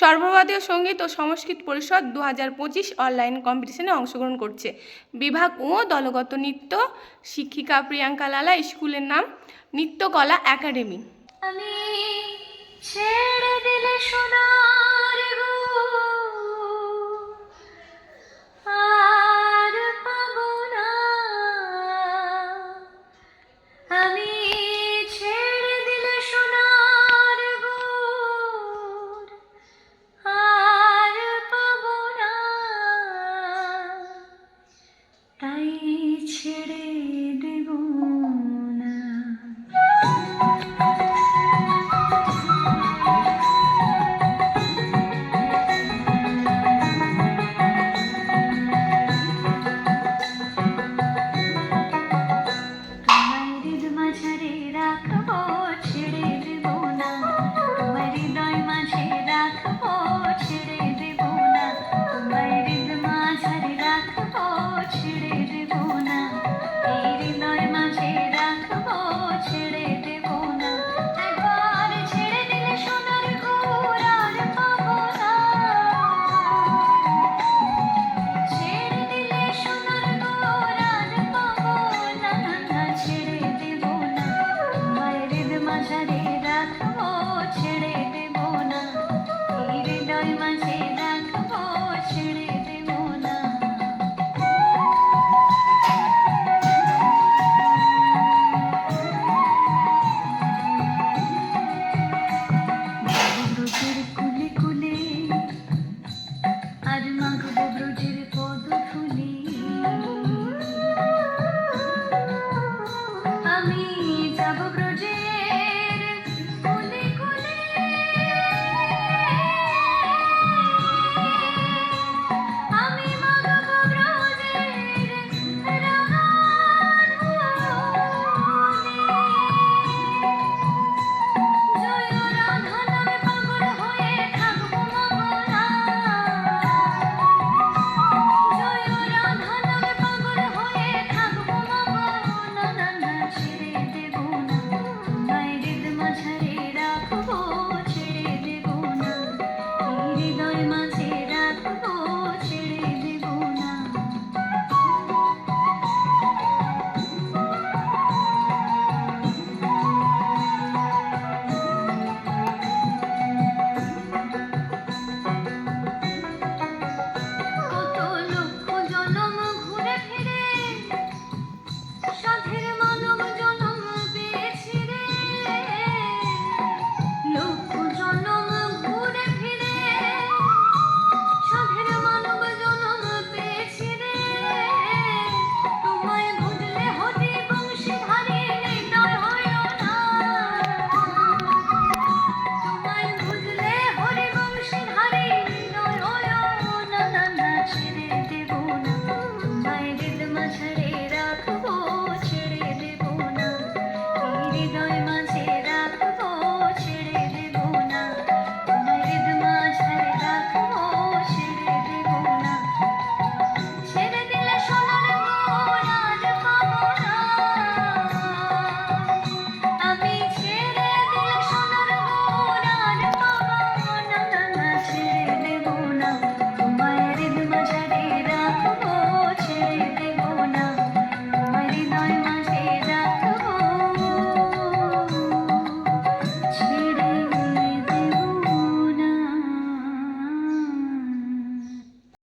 সর্বভারতীয় সংগীত ও সংস্কৃত পরিষদ দু পঁচিশ অনলাইন কম্পিটিশনে অংশগ্রহণ করছে। বিভাগ ও দলগত নৃত্য শিক্ষিকা প্রিয়াঙ্কা লালা স্কুলের নাম নৃত্যকলা একাডেমি। আমি ছেড়ে দিলে সোনা। না ও ছেড়ে ಮಾಡಿದ